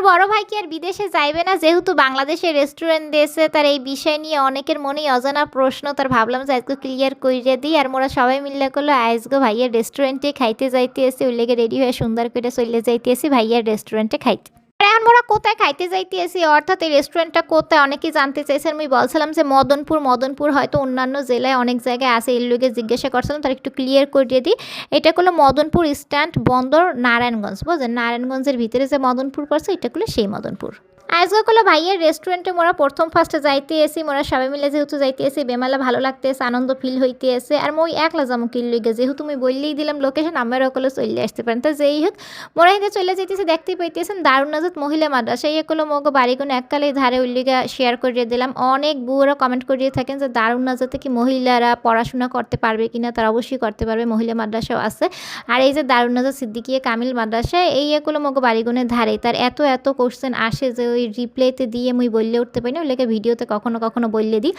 মোর বড় ভাই কি আর বিদেশে যাইবে না? যেহেতু বাংলাদেশের রেস্টুরেন্ট দেশে তার এই বিষয় নিয়ে অনেকের মনেই অজানা প্রশ্ন। তার ভাবলাম যে আজকে ক্লিয়ার করিয়ে দিই আর মোরা সবাই মিললে করল আয়সগো ভাইয়ের রেস্টুরেন্টে খাইতে যাইতে এসে ওই লেগে রেডি হয়ে সুন্দর করে চলে যাইতে এসে ভাইয়ের রেস্টুরেন্টে খাইতে। এখন মোরা কোথায় খাইতে যাইতে আসি অর্থাৎ এই রেস্টুরেন্টটা কোথায়? অনেকেই জানতে চাইছেন আমি বলছিলাম যে মদনপুর মদনপুর হয়তো অন্যান্য জেলায় অনেক জায়গায় আছে। এর লোকে জিজ্ঞাসা করছিলাম তার একটু ক্লিয়ার করিয়ে দিই। এটা হলো মদনপুর স্ট্যান্ড বন্দর, নারায়ণগঞ্জ। বুঝলেন? নারায়ণগঞ্জের ভিতরে যে মদনপুর পড়ছে, এটা হলো সেই মদনপুর। আজকে হলো ভাইয়ের রেস্টুরেন্টে মোরা প্রথম ফার্স্টে যাইতে এসি, মোরা সবাই মিলে যেহেতু যাইতে এসি, বেমালা ভালো লাগতে এসে আনন্দ ফিল হইতে এসে, আর মই একলা যাব কিল লইগে? যেহেতু তুমি বললেই দিলাম লোকেশন আমার ওগুলো চলে আসতে পারেন। তো যেই হোক, মোরা এতে চলে যেতেছে দেখতে পাইতেছেন দারুণ নাজাত মহিলা মাদ্রাসা। এই এগুলো মগো বাড়িগুলো এককালে ধারে উল্লিগা শেয়ার করিয়ে দিলাম। অনেক বুয়ারা কমেন্ট করিয়ে থাকেন যে দারুণ নাজাতে কি মহিলারা পড়াশোনা করতে পারবে কিনা, তারা অবশ্যই করতে পারবে, মহিলা মাদ্রাসাও আছে। আর এই যে দারুণ নাজাত সিদ্দিকিয়া কামিল মাদ্রাসা, এই এগুলো মগো বাড়িগুনের ধারে। তার এত এত কোশ্চেন আসে যে ওই রিপ্লেতে দিয়ে মুই বললে উঠতে পারি না ওইটাকে ভিডিওতে কখনো কখনো বললে দিই।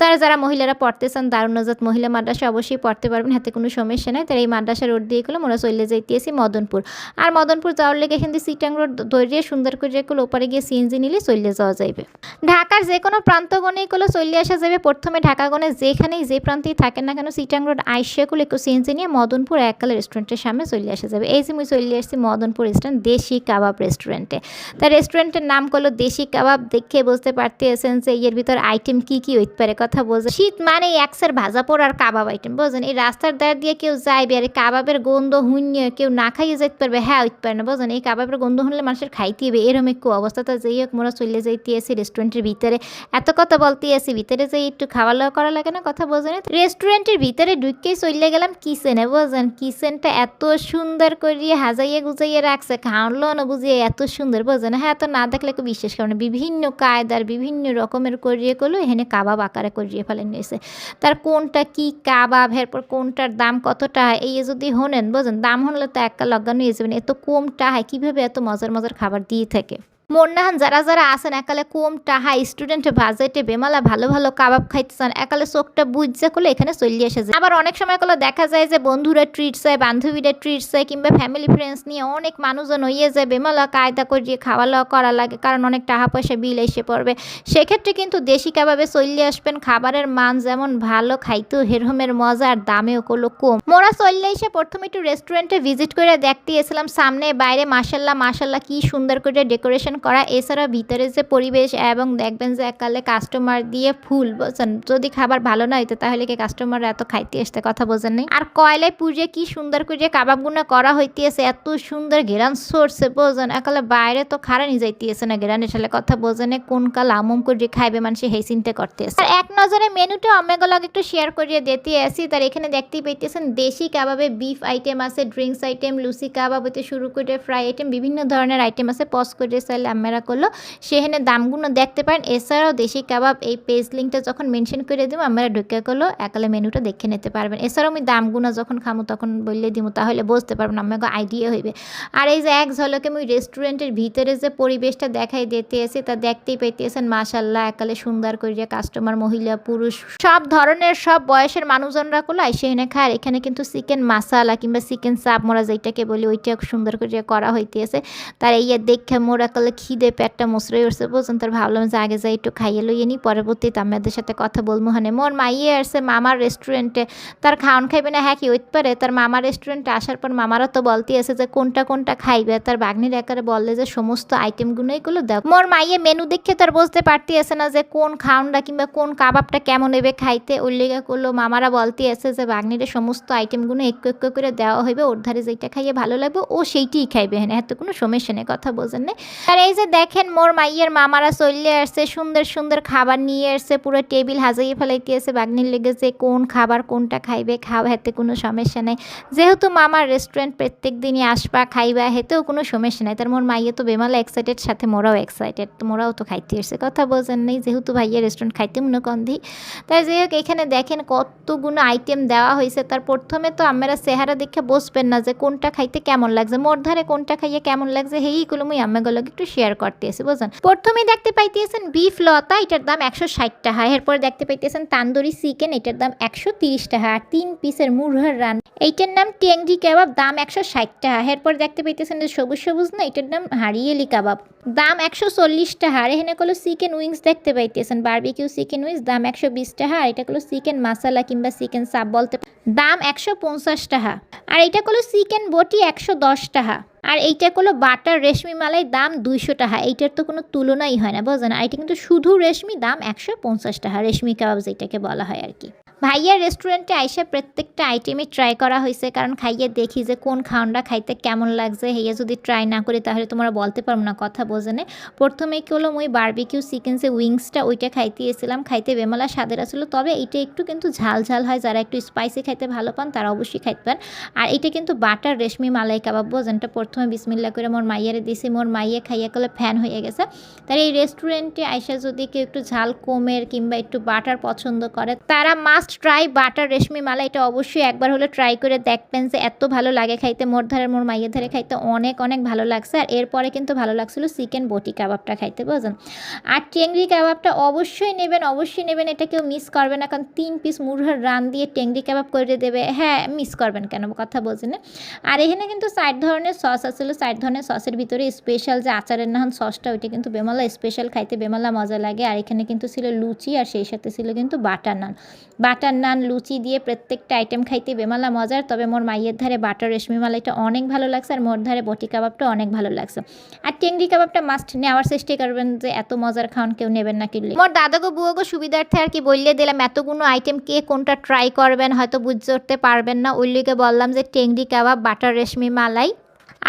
তারা যারা মহিলারা পড়তেছেন, দারুণ নাজাত মহিলা মাদ্রাসা অবশ্যই পড়তে পারবেন, হাতে কোনো সমস্যা নাই। তার এই মাদ্রাসা রোড দিয়ে গেলো মোরা চলে যাইতেছি মদনপুর। আর মদনপুর যাওয়ার লেগে এখান দিয়ে সিটাং রোড ধরিয়ে সুন্দর করে এগুলো ওপারে গিয়ে সিএনজি নিলে চলে যাওয়া যাইবে। ঢাকার যে কোনো প্রান্তগণে এগুলো চলে আসা যাবে প্রথমে ঢাকাগণে যেখানেই যে প্রান্তেই থাকেন না কেন, সিটাং রোড আইসিয়াগুলো একটু সিএনজি নিয়ে মদনপুর এককালে রেস্টুরেন্টের সামনে চলে আসা যাবে। এই যে মুই চলে আসছি মদনপুর রেস্টুরেন্ট দেশি কাবাব রেস্টুরেন্টে তার রেস্টুরেন্টের নাম করল দেশি কাবাব দেখে বুঝতে পারতেছেন যে এর ভিতর আইটেম কি কি হইতে পারে, কথা বোঝে শীত মানে একসের ভাজা পোড় আর কাবাব আইটেম বোঝেন? এই রাস্তার দ্বার দিয়ে কেউ যাইবে আর কাবাবের গন্ধ হুইয়ে কেউ না খাইয়ে যাইতে পারবে হ্যাঁ হইতে পারে না, বোঝেন? এই কাবাবের গন্ধ শুনলে মানুষের খাইতে হবে এরম একটু অবস্থাটা যেই হোক, মোরা চলে যাইতে রেস্টুরেন্টের ভিতরে। এত কথা বলতে আসি ভিতরে যে একটু খাওয়া দাওয়া করা লাগে না, কথা বোঝেন? রেস্টুরেন্টের ভিতরে ঢুকেই চলে গেলাম কিচেনে বোঝেন? কিচেনটা এত সুন্দর করিয়ে হাজাইয়ে গুজাইয়ে রাখছে খাওয়ালো না বুঝিয়ে এত সুন্দর, বোঝেন? হ্যাঁ তো না দেখলে কেউ বিশ্বাস কারণে বিভিন্ন কায়দার, বিভিন্ন রকমের করিয়ে করল এখানে কাবাব আকারে করিয়ে ফেলেন নিয়েছে তার কোনটা কি কাবাব, এরপর কোনটার দাম কতটা হয়, এই যদি হনেন, বোঝেন, দাম হনলে তো একটা লজ্ঞা নিয়ে যাবেন এত কমটা হয়, কীভাবে এত মজার মজার খাবার দিয়ে থাকে? মন্নাহান যারা যারা আসেন একালে কম টাহা, স্টুডেন্ট বাজেটে বেমালা, ভালো ভালো কাবাব খাইতে চান একালে চোখটা বুঝছে করলে এখানে চলে এসে যায়। আবার অনেক সময় করলে দেখা যায় যে বন্ধুরা ট্রিট চায় বান্ধবীরা ট্রিট চায় কিংবা ফ্যামিলি ফ্রেন্ডস নিয়ে অনেক মানুষজন হইয়ে যায়, বেমালা কায়দা করিয়ে খাওয়া দাওয়া করা লাগে, কারণ অনেক টাকা পয়সা বিল এসে পড়বে। সেক্ষেত্রে কিন্তু দেশি কাবাবে চলে আসবেন, খাবারের মান যেমন ভালো, খাইতেও হেরহমের মজা আর দামেও করল কম। মোরা চললে এসে প্রথমে একটু রেস্টুরেন্টে ভিজিট করে দেখতে এসেছিলাম সামনে বাইরে মাসাল্লাহ মাসাল্লাহ কি সুন্দর করে ডেকোরেশন করা। এছাড়া ভিতরে যে পরিবেশ এবং দেখবেন যে এককালে কাস্টমার দিয়ে ফুল বুঝছেন? যদি খাবার ভালো না হইতো তাহলে কি কাস্টমার এত খাইতে আসতে কথা বোঝেন নাই আর কয়লায় পুজে কি সুন্দর করে কাবাবগুনা করা হইতেছে? এত সুন্দর ঘেরান সরছে বোঝেন একালে বাইরে তো খারানি যাইতেছে না ঘেরানের সালে কথা বোঝেন কোন কাল আমম করে খাইবে মানুষ সেই চিন্তা করতেছে। আর এক নজরে মেনুটা অমেগলগ একটু শেয়ার করিয়ে দিতে আসি। তার এখানে দেখতেই পাইতেছেন দেশি কাবাবে বিফ আইটেম আছে ড্রিঙ্কস আইটেম লুচি কাবাব হইতে শুরু করে ফ্রাই আইটেম বিভিন্ন ধরনের আইটেম আছে। পজ করে চাইলে আমরা করল সেখানে দামগুলো দেখতে পারেন। এছাড়াও দেশি কাবাব এই পেজ লিঙ্কটা যখন মেনশন করে দেবো আমরা ঢুকে করল একালে মেনুটা দেখে নিতে পারবেন। এছাড়াও আমি দামগুলো যখন খামো তখন বললে দিব তাহলে বুঝতে পারবেন আমাকে আইডিয়া হইবে। আর এই যে এক ঝলকে আমি রেস্টুরেন্টের ভিতরে যে পরিবেশটা দেখাই দিতে এসে তা দেখতেই পাইতেছেন মাশাল্লাহ একালে সুন্দর করিয়া কাস্টমার মহিলা, পুরুষ, সব ধরনের, সব বয়সের মানুষজনরা করল সেখানে খায়। এখানে কিন্তু চিকেন মাসালা কিংবা চিকেন চাপ মোরা যেটাকে বলি, ওইটা সুন্দর করে করা হইতেছে। তার এই দেখে মোরা কালে খিদে পেটটা মশরাই উঠছে, বুঝছেন? তার ভাবলাম যে আগে যাই একটু খাইয়ে লইয়ে নিই পরবর্তীতে আমাদের সাথে কথা বলব, হানে। মোর মাইয়ে আসছে মামার রেস্টুরেন্টে তার খাওয়ান খাইবে না হ্যাঁ কি, হইতে পারে। তার মামার রেস্টুরেন্টে আসার পর মামারা তো বলতে আছে যে কোনটা কোনটা খাইবে। তার বাগনির একারে বললে যে সমস্ত আইটেমগুলো এগুলো দাও। মোর মাইয়ে মেনু দেখে তার বুঝতে পারতে আছে না যে কোন খাওনটা কিংবা কোন কাবাবটা কেমন এবে খাইতে। উল্লেখা করল, মামারা বলতে আছে যে বাগনিরে সমস্ত আইটেমগুলো একটু একটু করে দেওয়া হইবে। ওর ধারে যেটা খাইয়ে ভালো লাগবে, ও সেইটিই খাইবে হ্যাঁ। এত কোনো সমস্যা নেই, কথা বোঝেন না। আর এই যে দেখেন, মোর মাইয়ের মামারা চললে আসছে, সুন্দর সুন্দর খাবার নিয়ে আসছে, পুরো টেবিল হাজাইয়ে ফেলাইতে আছে, বাগনির লেগেছে কোন খাবার কোনটা খাইবে, খাওয়া হাতে কোনো সমস্যা নেই। যেহেতু মামার রেস্টুরেন্ট প্রত্যেক দিনই আসবা, খাইবা, হেতেও কোনো সমস্যা নেই। তার মোর মাইয়ে তো বেমালা এক্সাইটেড সাথে মোরাও এক্সাইটেড তো মোরাও তো খাইতে এসছে কথা বোঝেন নেই, যেহেতু ভাইয়া রেস্টুরেন্ট খাইতে মনে কন্ধি তাই যাই হোক, এখানে দেখেন কতগুলো আইটেম দেওয়া হয়েছে তার প্রথমে তো আমরা চেহারা দেখে বসবেন না যে কোনটা খাইতে কেমন লাগছে। মোর ধারে কোনটা খাইয়ে কেমন লাগছে, হেই সেইগুলো মুই আম্মাগুলো একটু শেয়ার করতেছি, বুঝছেন? প্রথমে দেখতে পাইতেছেন বিফ লতা, এটার দাম একশো ষাট টাকা। এরপর দেখতে পাইতেছেন তান্দুরি চিকেন এটার দাম একশো তিরিশ টাকা। আর তিন পিসের মুরহার রান, এইটার নাম টেংরি কাবাব, দাম একশো ষাট টাকা। এরপর দেখতে পাইতেছেন যে সবুজ সবুজ না, এটার নাম হারিয়েলি কাবাব, দাম একশো চল্লিশ টাকা। আর এখানে কোনো চিকেন উইংস দেখতে পাইতেছেন বারবিকিউ চিকেন উইংস দাম একশো বিশ টাকা। আর এটা হলো চিকেন মশলা কিংবা চিকেন সাপ বলতে দাম একশো পঞ্চাশ টাকা। আর এইটা কলো চিকেন বটি একশো দশ টাকা আর এইটা কলো বাটার রেশমি মালাই দাম দুইশো টাকা এইটার তো কোনো তুলনাই হয় না বুঝলেন আর এটা কিন্তু শুধু রেশমি দাম একশো পঞ্চাশ টাকা রেশমি কাবাব যেটাকে বলা হয় আর কি। ভাইয়ার রেস্টুরেন্টে আইসা প্রত্যেকটা আইটেমই ট্রাই করা হয়েছে, কারণ খাইয়ে দেখি যে কোন খাওয়ানটা খাইতে কেমন লাগছে। হেয়া যদি ট্রাই না করি তাহলে তোমরা বলতে পারব না, কথা বোঝে বোঝেনে। প্রথমে কি হলো, মুই বারবিকিউ চিকেন যে উইংসটা ওইটা খাইতে এসেছিলাম, খাইতে বেমালা স্বাদের ছিল তবে এটা একটু কিন্তু ঝাল ঝাল হয়, যারা একটু স্পাইসি খাইতে ভালো পান তারা অবশ্যই খাইতে পান আর এটা কিন্তু বাটার রেশমি মালাই কাবাব বোঝেনটা প্রথমে বিসমিল্লা করে মোর মাইয়ারে দিছি, মোর মাইয়ে খাইয়া করলে ফ্যান হয়ে গেছে। তার এই রেস্টুরেন্টে আইসা যদি কেউ একটু ঝাল কমের কিংবা একটু বাটার পছন্দ করে, তারা মাস্ট ট্রাই বাটার রেশমি মালা, এটা অবশ্যই একবার হলে ট্রাই করে দেখবেন যে এত ভালো লাগে খাইতে। মোর ধারে, মোর মাইয়ের ধারে খাইতে অনেক অনেক ভালো লাগছে। আর এরপরে কিন্তু ভালো লাগছিল চিকেন বটি কাবাবটা খাইতে বুঝলেন আর টেংরি কাবাবটা অবশ্যই নেবেন অবশ্যই নেবেন। এটা কেউ মিস করবে না, কারণ তিন পিস মুরহার রান দিয়ে টেংরি কাবাব করে দেবে। হ্যাঁ মিস করবেন কেন? কথা বলছেন? আর এখানে কিন্তু চার ধরনের সস আছিল। চার ধরনের সসের ভিতরে স্পেশাল যে আচারের নাহান সসটা ওইটা কিন্তু বেমালা স্পেশাল খাইতে বেমালা মজা লাগে। আর এখানে কিন্তু ছিল লুচি, আর সেই সাথে ছিল কিন্তু বাটার নান বাটার নান, লুচি দিয়ে প্রত্যেকটা আইটেম খাইতে বেমালা মজার। তবে মোর মাইয়ের ধারে বাটার রেশমি মালাইটা অনেক ভালো লাগছে আর মোর ধারে বটি কাবাবটা অনেক ভালো লাগছে। আর টেংরি কাবাবটা মাস্ট নেওয়ার চেষ্টা করবেন যে এত মজার খাওয়ান কেউ নেবেন না কিনলে। মোর দাদাগো, বুয়াগো সুবিধার্থে আর কি বললে দিলাম এতগুলো আইটেম কে কোনটা ট্রাই করবেন হয়তো বুঝতে পারবেন না। ওই লিগে বললাম যে টেংরি কাবাব, বাটার রেশমি মালাই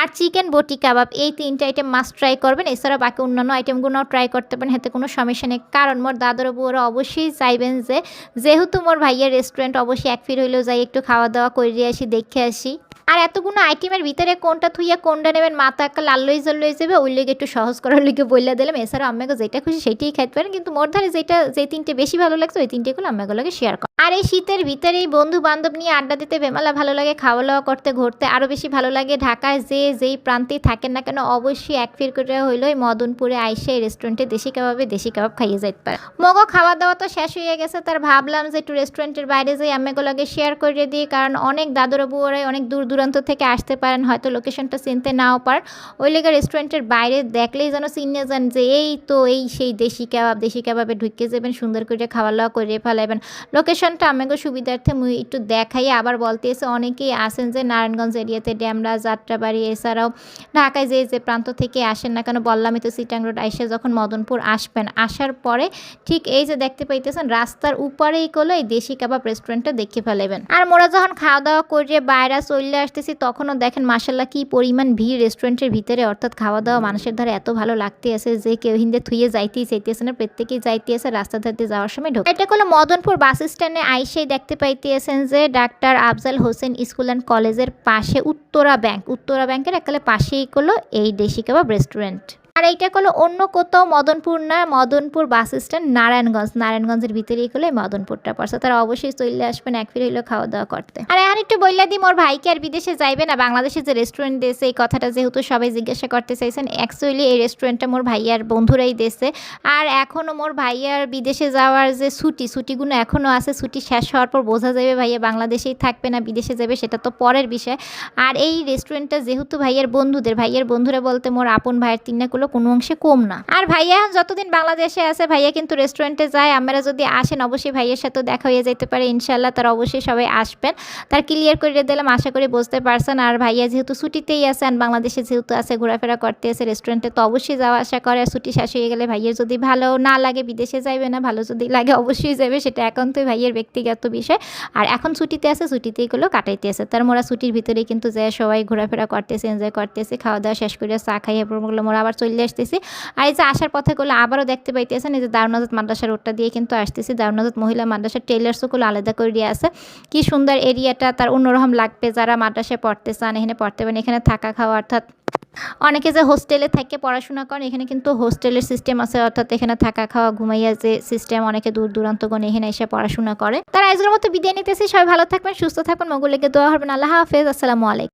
আর চিকেন বটি কাবাব, এই তিনটা আইটেম মাস্ট ট্রাই করবেন। এছাড়া বাকি অন্যান্য আইটেমগুলোও ট্রাই করতে পারেন হাতে কোনো সমস্যা নেই। কারণ মোর দাদার বউরা অবশ্যই চাইবেন যে, যেহেতু মোর ভাইয়ের রেস্টুরেন্ট অবশ্যই এক ফির হইলেও যাই, একটু খাওয়া দাওয়া করে আসি, দেখে আসি। আর এতগুলো আইটেমের ভিতরে কোনটা থুইয়া কোনটা নেবেন, মাথা একটা লাল লই জল লই যাবে, ওই লেগে একটু সহজ করার লিগে বললে দিলাম। এছাড়া আম্মাকে যেটা খুশি সেইটাই খাইতে পারেন, কিন্তু মোর ধারে যেটা, যে তিনটে বেশি ভালো লাগছে, ওই তিনটেগুলো আম্মাগুলোকে শেয়ার কর। আর এই শীতের ভিতরে এই বন্ধু বান্ধব নিয়ে আড্ডা দিতে বেমালা ভালো লাগে খাওয়া দাওয়া করতে, ঘুরতে আরও বেশি ভালো লাগে। ঢাকায় যে, যেই প্রান্তেই থাকেন না কেন, অবশ্যই এক ফির করে হইল এই মদনপুরে আইসে রেস্টুরেন্টে দেশি কাবাবে দেশি কাবাব খাইয়ে যাইতে পারে। মগো খাওয়া দাওয়া তো শেষ হয়ে গেছে, তার ভাবলাম যে একটু রেস্টুরেন্টের বাইরে যাই, আম্মাগুলোকে শেয়ার করে দিই, কারণ অনেক দাদুরা বুয়ারাই অনেক দূর দূর দূরান্ত থেকে আসতে পারেন, হয়তো লোকেশনটা চিনতে নাও পার। ওই লেগে রেস্টুরেন্টের বাইরে দেখলেই যেন চিনে যান যে এই তো এই সেই দেশি কাবাব, দেশি কাবাবে ঢুকে যাবেন, সুন্দর করে খাওয়া দাওয়া করে ফেলাবেন লোকেশনটা আমাকে সুবিধার্থে মুই একটু দেখাই আবার বলতে এসে অনেকেই আসেন যে নারায়ণগঞ্জ এরিয়াতে ড্যামরা যাত্রাবাড়ি, এছাড়াও ঢাকায় যে যে প্রান্ত থেকে আসেন না কেন, বললামই তো সিটাং রোড আইসে যখন মদনপুর আসবেন, আসার পরে ঠিক এই যে দেখতে পাইতেছেন, রাস্তার উপরেই করল এই দেশি কাবাব রেস্টুরেন্টটা দেখে ফেলাবেন আর মোরা যখন খাওয়া দাওয়া করে বাইরে চলে আসতেছি, তখনও দেখেন মাসাল্লাহ কি পরিমাণ ভিড় রেস্টুরেন্টের ভিতরে। অর্থাৎ খাওয়া দাওয়া মানুষের ধারে এত ভালো লাগতে আছে যে কেউ হিন্দে থুয়ে যাইতেই চাইতেছে না, প্রত্যেকেই যাইতে আছে রাস্তা ধারতে যাওয়ার সময় ঢোকে। এটা কোনো মদনপুর বাস স্ট্যান্ডে আইসেই দেখতে পাইতেছেন যে doctor Afzal Hossain school and কলেজের পাশে উত্তরা ব্যাংক। উত্তরা ব্যাংকের একালে পাশেই করল এই দেশি কাবাব রেস্টুরেন্ট। আর এইটা করল অন্য কোথাও মদনপুর না, মদনপুর বাস স্ট্যান্ড, নারায়ণগঞ্জ। নারায়ণগঞ্জের ভিতরেই এই মদনপুরটা পড়ছে। তারা অবশ্যই চলে আসবেন, এক ফিরে খাওয়া দাওয়া করতে। আর এখন একটু বললা দিই মোর ভাইকে আর বিদেশে যাইবে না। বাংলাদেশে যে রেস্টুরেন্ট দিয়েছে, এই কথাটা যেহেতু সবাই জিজ্ঞাসা করতে চাইছেন অ্যাকচুয়ালি এই রেস্টুরেন্টটা মোর ভাইয়ার বন্ধুরাই দিয়েছে। আর এখনও মোর ভাইয়ার বিদেশে যাওয়ার যে ছুটি, ছুটিগুলো এখনও আছে। ছুটি শেষ হওয়ার পর বোঝা যাবে ভাইয়া বাংলাদেশেই থাকবে না, বিদেশে যাবে, সেটা তো পরের বিষয়। আর এই রেস্টুরেন্টটা যেহেতু ভাইয়ের বন্ধুদের, ভাইয়ের বন্ধুরা বলতে মোর আপন ভাইয়ের তিননাগুলো কোনো অংশে কম না। আর ভাইয়া, যতদিন বাংলাদেশে আছে, ভাইয়া কিন্তু রেস্টুরেন্টে যায়। আমরা যদি আসেন, অবশ্যই ভাইয়ের সাথে দেখা হয়ে যেতে পারে ইনশাল্লাহ তার অবশ্যই সবাই আসবেন। তার ক্লিয়ার করে দিলাম, আশা করি বুঝতে পারছেন। আর ভাইয়া যেহেতু ছুটিতেই আছেন বাংলাদেশে যেহেতু আছে, ঘোরাফেরা করতে আছে রেস্টুরেন্টে তো অবশ্যই যাওয়া আসা করে। আর ছুটি শেষ হয়ে গেলে ভাইয়ের যদি ভালো না লাগে, বিদেশে যাইবে না, ভালো যদি লাগে, অবশ্যই যাবে সেটা একান্তই ভাইয়ের ব্যক্তিগত বিষয়। আর এখন ছুটিতে আছে, ছুটিতেই গুলো কাটাইতে আছে। তার মোরা ছুটির ভিতরে কিন্তু যায়, সবাই ঘোরাফেরা করতেছে এনজয় করতেছে, খাওয়া দাওয়া শেষ করে চা খাইয়ে মোরা আবার চলে আসতেছি। আর এই যে আসার পথে করলে আবারও দেখতে পাইতেছেন, এই যে দারুনাজাত মাদ্রাসা রোডটা দিয়ে কিন্তু আসতেছি। দারুনাজাত মহিলা মাদ্রাসার টেলার্সগুলো আলাদা করে দিয়ে আছে। কি সুন্দর এরিয়াটা তার অন্যরকম লাগবে যারা মাদ্রাসায় পড়তে চান, এখানে পড়তে পারেন। এখানে থাকা খাওয়া, অর্থাৎ অনেকে যে হোস্টেলে থেকে পড়াশোনা করেন, এখানে কিন্তু হোস্টেলের সিস্টেম আছে। অর্থাৎ এখানে থাকা খাওয়া, ঘুমাইয়া যে সিস্টেম অনেকে দূর দূরান্ত দূরান্তগণ এখানে এসে পড়াশোনা করে। তারা আজকের মতো বিদায় নিতেছি। সবাই ভালো থাকবেন, সুস্থ থাকবেন। মগুলিকে দোয়া হবেন আল্লাহ হাফেজ। আসসালামু আলাইকুম।